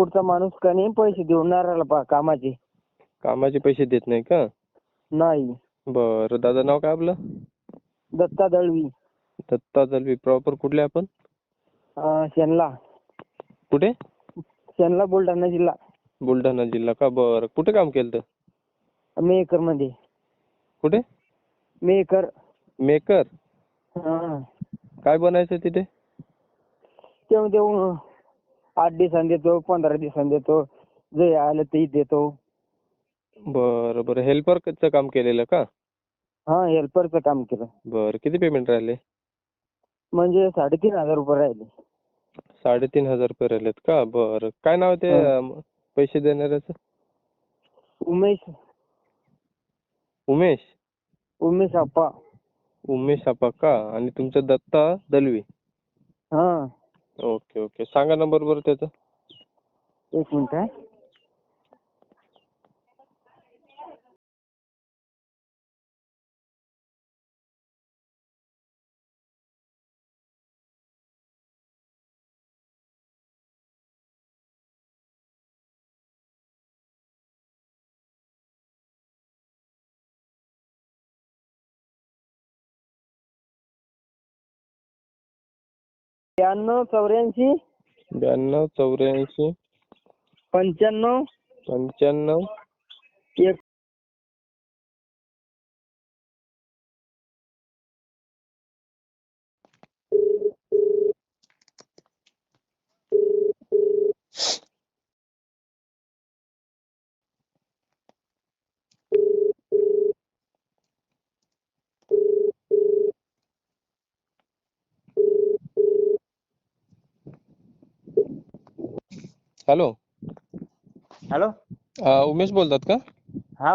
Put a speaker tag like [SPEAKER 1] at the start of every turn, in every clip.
[SPEAKER 1] पुढचा माणूस का नाही पैसे देऊन पा कामाचे.
[SPEAKER 2] कामाचे पैसे देत नाही का?
[SPEAKER 1] नाही.
[SPEAKER 2] बरं दादा नाव काय आपलं?
[SPEAKER 1] दत्ता दळवी.
[SPEAKER 2] दत्ता दलवी प्रॉपर कुठले आपण?
[SPEAKER 1] शेनला.
[SPEAKER 2] कुठे?
[SPEAKER 1] शेनला बुलढाणा जिल्हा.
[SPEAKER 2] बुलढाणा जिल्हा का? बरं कुठे काम केलं
[SPEAKER 1] मेकरमध्ये
[SPEAKER 2] कुठे?
[SPEAKER 1] मेकर
[SPEAKER 2] मेकर
[SPEAKER 1] हा.
[SPEAKER 2] काय बनायचं तिथे?
[SPEAKER 1] आठ दिवसांनी देतो पंधरा दिवसांनी देतो. जे आलं ते देतो.
[SPEAKER 2] बरं बरं. हेल्परचं काम केलेलं का?
[SPEAKER 1] हा हेल्परचं काम केलं.
[SPEAKER 2] बरं. किती पेमेंट राहिले?
[SPEAKER 1] म्हणजे साडेतीन हजार रुपये राहिले.
[SPEAKER 2] साडेतीन हजार रुपये राहिलेत का? बरं. काय नाव आहे ते
[SPEAKER 1] हा.
[SPEAKER 2] अं, पैसे देणाऱ्याचं?
[SPEAKER 1] उमेश.
[SPEAKER 2] उमेश?
[SPEAKER 1] उमेश आप्पा.
[SPEAKER 2] उमेश आपा का? आणि तुमचं दत्ता दलवी?
[SPEAKER 1] हा.
[SPEAKER 2] Okay okay. सांगा नंबर बरं त्याचा.
[SPEAKER 1] एक मिनिट त्र्याण्णव चौऱ्याऐंशी.
[SPEAKER 2] ब्याण्णव चौऱ्याऐंशी.
[SPEAKER 1] पंच्याण्णव.
[SPEAKER 2] पंच्याण्णव.
[SPEAKER 1] एक
[SPEAKER 2] हॅलो.
[SPEAKER 1] हॅलो.
[SPEAKER 2] उमेश बोलतात का?
[SPEAKER 1] हा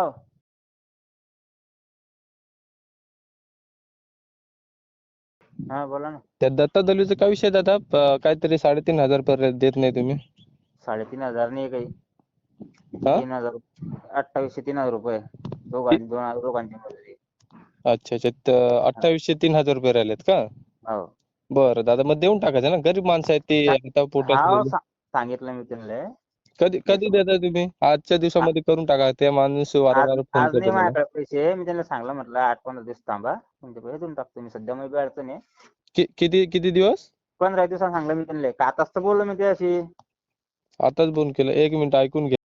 [SPEAKER 1] हा बोला ना.
[SPEAKER 2] त्या दत्ता दलवीचा काय विषय दादा? प- काहीतरी साडेतीन हजार रुपये देत नाही तुम्ही.
[SPEAKER 1] साडेतीन हजार नाही काही.
[SPEAKER 2] हा?
[SPEAKER 1] तीन हजार अठ्ठावीसशे तीन हजार रुपये. दोघांची दोन दोघांची मजुरी.
[SPEAKER 2] अच्छा अच्छा. त- अठ्ठावीसशे तीन हजार रुपये राहिलेत का?
[SPEAKER 1] हो
[SPEAKER 2] बरं दादा. मग देऊन टाकायचं ना. गरीब माणसं आहेत ती आता पोटात.
[SPEAKER 1] सा- सांगितलं मी त्यांना
[SPEAKER 2] कधी कधी देता तुम्ही? आजच्या दिवसामध्ये करून टाका. ते माणूस वारंवार फोन
[SPEAKER 1] आज नाही
[SPEAKER 2] करतो मला.
[SPEAKER 1] माझ्याकडे पैसे मी त्यांना सांगलं म्हटलं आठ पंधरा दिवस थांबा. तुमचे पैसे देऊन टाकतो मी. सध्या मी अडचण आहे.
[SPEAKER 2] कि- किती किती दिवस?
[SPEAKER 1] पंधरा दिवसांनी सांगलं मी त्यांना का आताच तर बोललो मी त्याशी
[SPEAKER 2] आताच फोन केलं. एक मिनिट ऐकून घ्या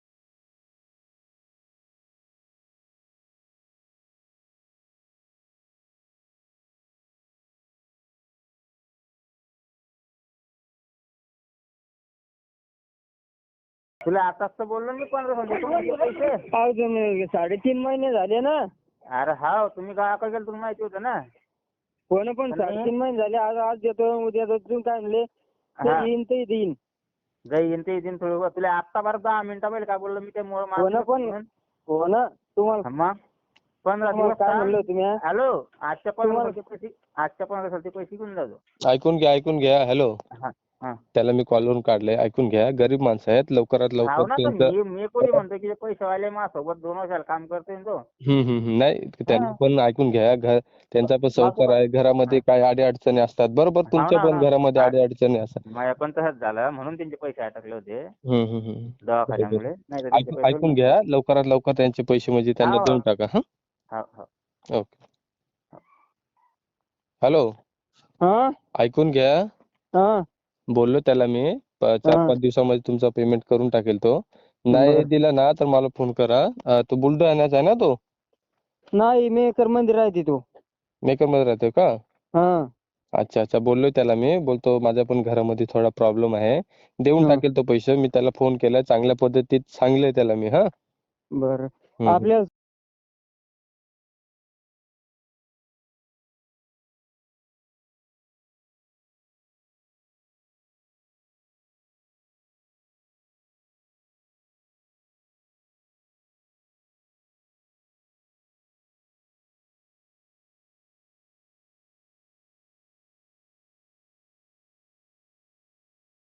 [SPEAKER 1] तुला आताच तर बोललो मी पंधरा दिवसांनी पैसे.
[SPEAKER 3] साडेतीन महिने झाले ना.
[SPEAKER 1] अरे हा तुम्ही गावाकडे गेलो तुला माहिती होतं ना.
[SPEAKER 3] हो ना पण
[SPEAKER 1] पण
[SPEAKER 3] साडेतीन महिने झाले आज आज देतो उद्या देतो तुम्ही काय म्हणले? ते
[SPEAKER 1] हा.
[SPEAKER 3] येईन ते देईन.
[SPEAKER 1] जाई येईन ते येईन थोडं तुला आत्ता बरं दहा मिनिटं पहिले काय बोललो मी ते मोळ
[SPEAKER 3] हो ना पण हो ना तुम्हाला
[SPEAKER 1] मग? पंधरा
[SPEAKER 3] तुम्हाला
[SPEAKER 1] दिवस
[SPEAKER 3] काय म्हणलं
[SPEAKER 1] थांब.
[SPEAKER 3] तुम्ही हा?
[SPEAKER 1] हॅलो आजच्या पंधरा
[SPEAKER 3] तुम्हाला-
[SPEAKER 1] दिवसाचे पैसे आजच्या पंधरा दिवसाचे पैसे घेऊन जातो.
[SPEAKER 2] ऐकून घ्या ऐकून घ्या. हॅलो.
[SPEAKER 1] हा हा.
[SPEAKER 2] त्याला मी कॉलवरून काढलंय. ऐकून घ्या. गरीब माणसं आहेत. लवकरात लवकर त्यांचं
[SPEAKER 1] मी कोणी म्हणतो की पैसेवाले माझ्यासोबत दोन वर्षाला काम करतोय ना तो.
[SPEAKER 2] हम्म हम्म हम्म. नाही त्यांना
[SPEAKER 1] हा.
[SPEAKER 2] पण ऐकून घ्या. घर त्यांचा पण संसार आहे. घरामध्ये काय अडी अडचणी असतात. बरोबर तुमच्या पण
[SPEAKER 1] हा.
[SPEAKER 2] घरामध्ये
[SPEAKER 1] हा.
[SPEAKER 2] अडी अडचणी असतात.
[SPEAKER 1] माझ्या पण तसंच झालं. म्हणून त्यांचे पैसे अटकले होते.
[SPEAKER 2] हम्म हम्म हम्म.
[SPEAKER 1] दवाखान्यामुळे. नाही तर त्यांचे
[SPEAKER 2] ऐकून
[SPEAKER 1] पैसे
[SPEAKER 2] ऐकून घ्या. लवकरात लवकर त्यांचे पैसे म्हणजे त्यांना. देऊन टाका. हा?
[SPEAKER 1] हो हो
[SPEAKER 2] ओके. हॅलो.
[SPEAKER 3] हा.
[SPEAKER 2] ऐकून घ्या.
[SPEAKER 3] हा.
[SPEAKER 2] बोललो त्याला मी चार. पाच दिवसामध्ये तुमचा पेमेंट करून टाकेल तो. नाही. दिला ना तर मला फोन करा. तो बुलढाण्याचा आहे ना तो?
[SPEAKER 3] नाही मेकर मंदिर आहे तिथं.
[SPEAKER 2] मेकरमध्ये राहतोय का?
[SPEAKER 3] हा.
[SPEAKER 2] अच्छा अच्छा. बोललोय त्याला मी. बोलतो माझ्या पण घरामध्ये थोडा प्रॉब्लेम आहे. देऊन. टाकेल तो पैसे. मी त्याला फोन केलाय चांगल्या पद्धतीत सांगलंय त्याला मी हा.
[SPEAKER 3] बरं. आपल्या